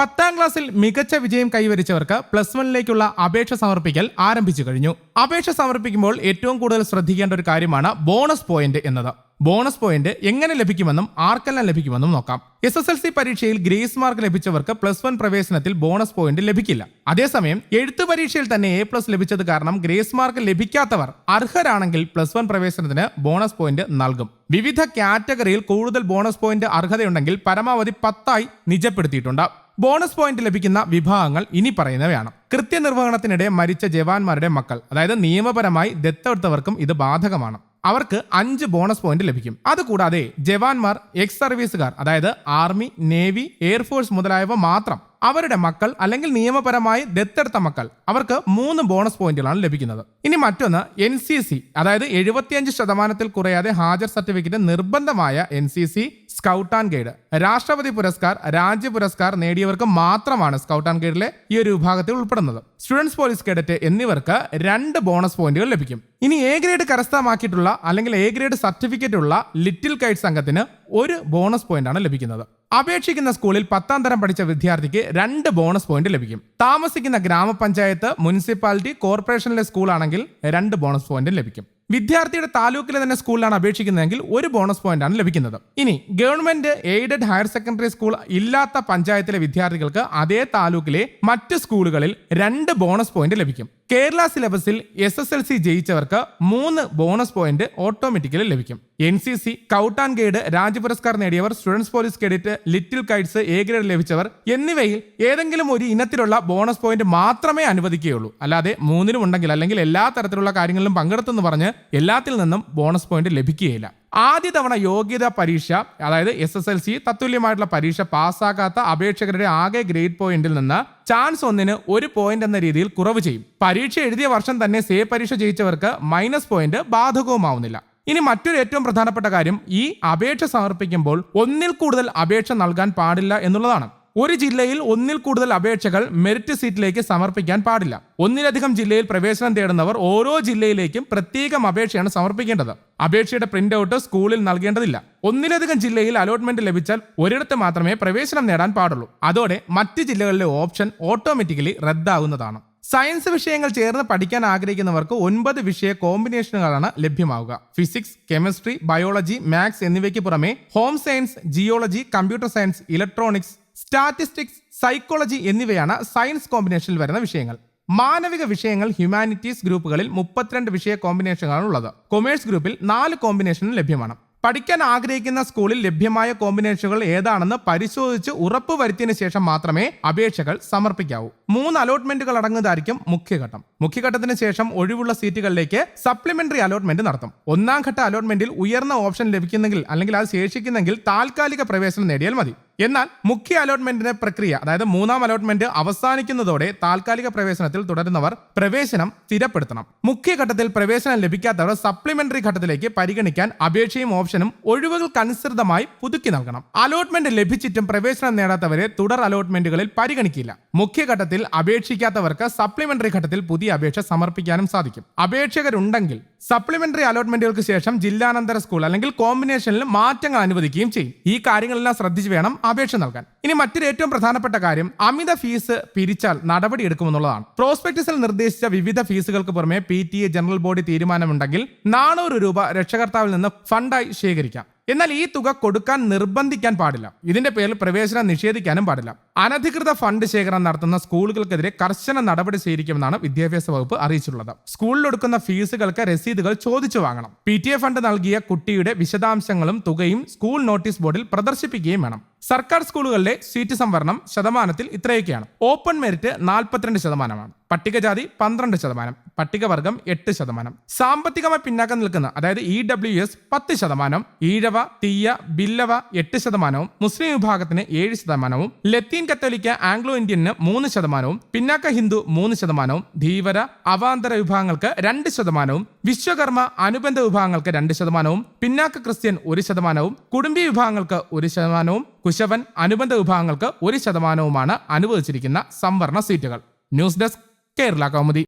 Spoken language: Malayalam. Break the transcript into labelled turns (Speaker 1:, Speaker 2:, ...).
Speaker 1: പത്താം ക്ലാസ്സിൽ മികച്ച വിജയം കൈവരിച്ചവർക്ക് പ്ലസ് വണ്ണിലേക്കുള്ള അപേക്ഷ സമർപ്പിക്കൽ ആരംഭിച്ചു കഴിഞ്ഞു. അപേക്ഷ സമർപ്പിക്കുമ്പോൾ ഏറ്റവും കൂടുതൽ ശ്രദ്ധിക്കേണ്ട ഒരു കാര്യമാണ് ബോണസ് പോയിന്റ് എന്നത്. ബോണസ് പോയിന്റ് എങ്ങനെ ലഭിക്കുമെന്നും ആർക്കെല്ലാം ലഭിക്കുമെന്നും നോക്കാം. എസ് എസ് എൽ സി പരീക്ഷയിൽ ഗ്രേസ് മാർക്ക് ലഭിച്ചവർക്ക് പ്ലസ് വൺ പ്രവേശനത്തിൽ ബോണസ് പോയിന്റ് ലഭിക്കില്ല. അതേസമയം എഴുത്തു പരീക്ഷയിൽ തന്നെ എ പ്ലസ് ലഭിച്ചത് കാരണം ഗ്രേസ് മാർക്ക് ലഭിക്കാത്തവർ അർഹരാണെങ്കിൽ പ്ലസ് വൺ പ്രവേശനത്തിന് ബോണസ് പോയിന്റ് നൽകും. വിവിധ കാറ്റഗറിയിൽ കൂടുതൽ ബോണസ് പോയിന്റ് അർഹതയുണ്ടെങ്കിൽ പരമാവധി പത്തായി നിജപ്പെടുത്തിയിട്ടുണ്ട്. ബോണസ് പോയിന്റ് ലഭിക്കുന്ന വിഭാഗങ്ങൾ ഇനി പറയുന്നവയാണ്. കൃത്യനിർവഹണത്തിനിടെ മരിച്ച ജവാന്മാരുടെ മക്കൾ അതായത് നിയമപരമായി ദത്തെടുത്തവർക്കും ഇത് ബാധകമാണ്. അവർക്ക് അഞ്ച് ബോണസ് പോയിന്റ് ലഭിക്കും. അതുകൂടാതെ ജവാന്മാർ എക്സ് സർവീസുകാർ അതായത് ആർമി നേവി എയർഫോഴ്സ് മുതലായവ മാത്രം അവരുടെ മക്കൾ അല്ലെങ്കിൽ നിയമപരമായി ദത്തെടുത്ത മക്കൾ അവർക്ക് മൂന്ന് ബോണസ് പോയിന്റുകളാണ് ലഭിക്കുന്നത്. ഇനി മറ്റൊന്ന് എൻ സി സി അതായത് എഴുപത്തിയഞ്ച് ശതമാനത്തിൽ കുറയാതെ ഹാജർ സർട്ടിഫിക്കറ്റ് നിർബന്ധമായ N C C scout and guide. Rashtrapati Puraskar Rajya Puraskar നേടിയവർക്ക് മാത്രമാണ് സ്കൗട്ട് ആൻഡ് ഗൈഡിലെ ഈ ഒരു വിഭാഗത്തിൽ ഉൾപ്പെടുന്നത്. സ്റ്റുഡൻസ് പോലീസ് കേഡറ്റ് എന്നിവർക്ക് രണ്ട് ബോണസ് പോയിന്റുകൾ ലഭിക്കും. ഇനി എ ഗ്രേഡ് കരസ്ഥമാക്കിയിട്ടുള്ള അല്ലെങ്കിൽ എ ഗ്രേഡ് സർട്ടിഫിക്കറ്റ് ഉള്ള ലിറ്റിൽ കൈറ്റ് സംഘത്തിന് ഒരു ബോണസ് പോയിന്റ് ആണ് ലഭിക്കുന്നത്. അപേക്ഷിക്കുന്ന സ്കൂളിൽ പത്താം തരം പഠിച്ച വിദ്യാർത്ഥിക്ക് രണ്ട് ബോണസ് പോയിന്റ് ലഭിക്കും. താമസിക്കുന്ന ഗ്രാമപഞ്ചായത്ത് മുനിസിപ്പാലിറ്റി കോർപ്പറേഷനിലെ സ്കൂളാണെങ്കിൽ രണ്ട് ബോണസ് പോയിന്റ് ലഭിക്കും. വിദ്യാർത്ഥിയുടെ താലൂക്കിലെ തന്നെ സ്കൂളിലാണ് അപേക്ഷിക്കുന്നതെങ്കിൽ ഒരു ബോണസ് പോയിന്റ് ആണ് ലഭിക്കുന്നത്. ഇനി government aided higher secondary school ഇല്ലാത്ത പഞ്ചായത്തിലെ വിദ്യാർത്ഥികൾക്ക് അതേ താലൂക്കിലെ മറ്റ് സ്കൂളുകളിൽ രണ്ട് ബോണസ് പോയിന്റ് ലഭിക്കും. കേരള സിലബസിൽ എസ് എസ് എൽ സി ജയിച്ചവർക്ക് മൂന്ന് ബോണസ് പോയിന്റ് ഓട്ടോമാറ്റിക്കലി ലഭിക്കും. N C C scout and guide Rajya Puraskar നേടിയവർ students police cadet little kites A grade ലഭിച്ചവർ എന്നിവയിൽ ഏതെങ്കിലും ഒരു ഇനത്തിലുള്ള ബോണസ് പോയിന്റ് മാത്രമേ അനുവദിക്കുകയുള്ളൂ. അല്ലാതെ മൂന്നിലും ഉണ്ടെങ്കിൽ അല്ലെങ്കിൽ എല്ലാ തരത്തിലുള്ള കാര്യങ്ങളിലും പങ്കെടുത്തെന്ന് പറഞ്ഞ് എല്ലാത്തിൽ നിന്നും ബോണസ് പോയിന്റ് ലഭിക്കുകയില്ല. ആദ്യ തവണ യോഗ്യതാ പരീക്ഷ അതായത് എസ് എസ് എൽ സി തത്തുല്യമായിട്ടുള്ള പരീക്ഷ പാസ്സാക്കാത്ത അപേക്ഷകരുടെ ആകെ ഗ്രേഡ് പോയിന്റിൽ നിന്ന് ചാൻസ് ഒന്നിന് ഒരു പോയിന്റ് എന്ന രീതിയിൽ കുറവ് ചെയ്യും. പരീക്ഷ എഴുതിയ വർഷം തന്നെ സേ പരീക്ഷ ജയിച്ചവർക്ക് മൈനസ് പോയിന്റ് ബാധകവുമാവുന്നില്ല. ഇനി മറ്റൊരു ഏറ്റവും പ്രധാനപ്പെട്ട കാര്യം ഈ അപേക്ഷ സമർപ്പിക്കുമ്പോൾ ഒന്നിൽ കൂടുതൽ അപേക്ഷ നൽകാൻ പാടില്ല എന്നുള്ളതാണ്. ഒരു ജില്ലയിൽ ഒന്നിൽ കൂടുതൽ അപേക്ഷകൾ മെറിറ്റ് സീറ്റിലേക്ക് സമർപ്പിക്കാൻ പാടില്ല. ഒന്നിലധികം ജില്ലയിൽ പ്രവേശനം തേടുന്നവർ ഓരോ ജില്ലയിലേക്കും പ്രത്യേകം അപേക്ഷയാണ് സമർപ്പിക്കേണ്ടത്. അപേക്ഷയുടെ പ്രിന്റ് ഔട്ട് സ്കൂളിൽ നൽകേണ്ടതില്ല. ഒന്നിലധികം ജില്ലയിൽ അലോട്ട്മെന്റ് ലഭിച്ചാൽ ഒരിടത്ത് മാത്രമേ പ്രവേശനം നേടാൻ പാടുള്ളൂ. അതോടെ മറ്റ് ജില്ലകളിലെ ഓപ്ഷൻ ഓട്ടോമാറ്റിക്കലി റദ്ദാകുന്നതാണ്. സയൻസ് വിഷയങ്ങൾ ചേർന്ന് പഠിക്കാൻ ആഗ്രഹിക്കുന്നവർക്ക് ഒൻപത് വിഷയ കോമ്പിനേഷനുകളാണ് ലഭ്യമാവുക. ഫിസിക്സ് കെമിസ്ട്രി ബയോളജി മാത്സ് എന്നിവയ്ക്ക് പുറമെ home science geology computer science electronics statistics psychology എന്നിവയാണ് സയൻസ് കോമ്പിനേഷനിൽ വരുന്ന വിഷയങ്ങൾ. മാനവിക വിഷയങ്ങൾ ഹ്യൂമാനിറ്റീസ് ഗ്രൂപ്പുകളിൽ മുപ്പത്തിരണ്ട് വിഷയ കോമ്പിനേഷനുകളാണ് ഉള്ളത്. കൊമേഴ്സ് ഗ്രൂപ്പിൽ നാല് കോമ്പിനേഷനും ലഭ്യമാണ്. പഠിക്കാൻ ആഗ്രഹിക്കുന്ന സ്കൂളിൽ ലഭ്യമായ കോമ്പിനേഷനുകൾ ഏതാണെന്ന് പരിശോധിച്ച് ഉറപ്പ് വരുത്തിയതിനു ശേഷം മാത്രമേ അപേക്ഷകൾ സമർപ്പിക്കാവൂ. മൂന്ന് അലോട്ട്മെന്റുകൾ അടങ്ങുന്നതായിരിക്കും മുഖ്യഘട്ടം. മുഖ്യഘട്ടത്തിന് ശേഷം ഒഴിവുള്ള സീറ്റുകളിലേക്ക് സപ്ലിമെന്ററി അലോട്ട്മെന്റ് നടത്തും. ഒന്നാം ഘട്ട അലോട്ട്മെന്റിൽ ഉയർന്ന ഓപ്ഷൻ ലഭിക്കുന്നെങ്കിൽ അല്ലെങ്കിൽ അത് ശേഷിക്കുന്നെങ്കിൽ താൽക്കാലിക പ്രവേശനം നേടിയാൽ മതി. എന്നാൽ മുഖ്യ അലോട്ട്മെന്റിന്റെ പ്രക്രിയ അതായത് മൂന്നാം അലോട്ട്മെന്റ് അവസാനിക്കുന്നതോടെ താൽക്കാലിക പ്രവേശനത്തിൽ തുടരുന്നവർ പ്രവേശനം സ്ഥിരപ്പെടുത്തണം. മുഖ്യഘട്ടത്തിൽ പ്രവേശനം ലഭിക്കാത്തവർ സപ്ലിമെന്ററി ഘട്ടത്തിലേക്ക് പരിഗണിക്കാൻ അപേക്ഷയും ഓപ്ഷനും ഒഴിവുകൾക്കനുസൃതമായി പുതുക്കി നൽകണം. അലോട്ട്മെന്റ് ലഭിച്ചിട്ടും പ്രവേശനം നേടാത്തവരെ തുടർ അലോട്ട്മെന്റുകളിൽ പരിഗണിക്കില്ല. മുഖ്യഘട്ടത്തിൽ അപേക്ഷിക്കാത്തവർക്ക് സപ്ലിമെന്ററി ഘട്ടത്തിൽ പുതിയ അപേക്ഷ സമർപ്പിക്കാനും സാധിക്കും. അപേക്ഷകരുണ്ടെങ്കിൽ സപ്ലിമെന്ററി അലോട്ട്മെന്റുകൾക്ക് ശേഷം ജില്ലാനന്തര സ്കൂൾ അല്ലെങ്കിൽ കോമ്പിനേഷനിൽ മാറ്റങ്ങൾ അനുവദിക്കുകയും ചെയ്യും. ഈ കാര്യങ്ങളെല്ലാം ശ്രദ്ധിച്ചു വേണം അപേക്ഷ നൽകാൻ. ഇനി മറ്റൊരു ഏറ്റവും പ്രധാനപ്പെട്ട കാര്യം അമിത ഫീസ് പിരിച്ചാൽ നടപടിയെടുക്കുമെന്നുള്ളതാണ് പ്രോസ്പെക്ടസിൽ നിർദ്ദേശിച്ച വിവിധ ഫീസുകൾക്ക് പുറമെ P T A general body തീരുമാനമുണ്ടെങ്കിൽ നാനൂറ് രൂപ രക്ഷകർത്താവിൽ നിന്ന് ഫണ്ടായി ശേഖരിക്കാം. എന്നാൽ ഈ തുക കൊടുക്കാൻ നിർബന്ധിക്കാൻ പാടില്ല. ഇതിന്റെ പേരിൽ പ്രവേശനം നിഷേധിക്കാനും പാടില്ല. അനധികൃത ഫണ്ട് ശേഖരണം നടത്തുന്ന സ്കൂളുകൾക്കെതിരെ കർശന നടപടി സ്വീകരിക്കുമെന്നാണ് വിദ്യാഭ്യാസ വകുപ്പ് അറിയിച്ചിട്ടുള്ളത്. സ്കൂളിൽ എടുക്കുന്ന ഫീസുകൾക്ക് രസീതുകൾ ചോദിച്ചു വാങ്ങണം. പി ഫണ്ട് നൽകിയ കുട്ടിയുടെ വിശദാംശങ്ങളും തുകയും സ്കൂൾ നോട്ടീസ് ബോർഡിൽ പ്രദർശിപ്പിക്കുകയും വേണം. സർക്കാർ സ്കൂളുകളിലെ സീറ്റ് സംവരണം ശതമാനത്തിൽ ഇത്രയൊക്കെയാണ്. ഓപ്പൺ മെറിറ്റ് നാൽപ്പത്തിരണ്ട് ശതമാനമാണ്. പട്ടികജാതി പന്ത്രണ്ട് ശതമാനം. പട്ടികവർഗം എട്ട് ശതമാനം. സാമ്പത്തികമായി പിന്നാക്കം നിൽക്കുന്ന അതായത് ഇ ഡബ്ല്യു എസ് പത്ത് ശതമാനം ഈഴവ തീയ ബില്ലവ എട്ട് ശതമാനവും മുസ്ലിം വിഭാഗത്തിന് ഏഴ് ശതമാനവും ലത്തീൻ കത്തോലിക്ക ആംഗ്ലോ ഇന്ത്യന് മൂന്ന് ശതമാനവും പിന്നാക്ക ഹിന്ദു മൂന്ന് ശതമാനവും ധീവര അവാന്തര വിഭാഗങ്ങൾക്ക് രണ്ട് ശതമാനവും വിശ്വകർമ്മ അനുബന്ധ വിഭാഗങ്ങൾക്ക് രണ്ട് ശതമാനവും പിന്നാക്ക ക്രിസ്ത്യൻ ഒരു ശതമാനവും കുടുംബി വിഭാഗങ്ങൾക്ക് ഒരു ശതമാനവും കുശവൻ അനുബന്ധ വിഭാഗങ്ങൾക്ക് ഒരു ശതമാനവുമാണ് അനുവദിച്ചിരിക്കുന്ന സംവരണ സീറ്റുകൾ. News desk Kerala Kaumudi.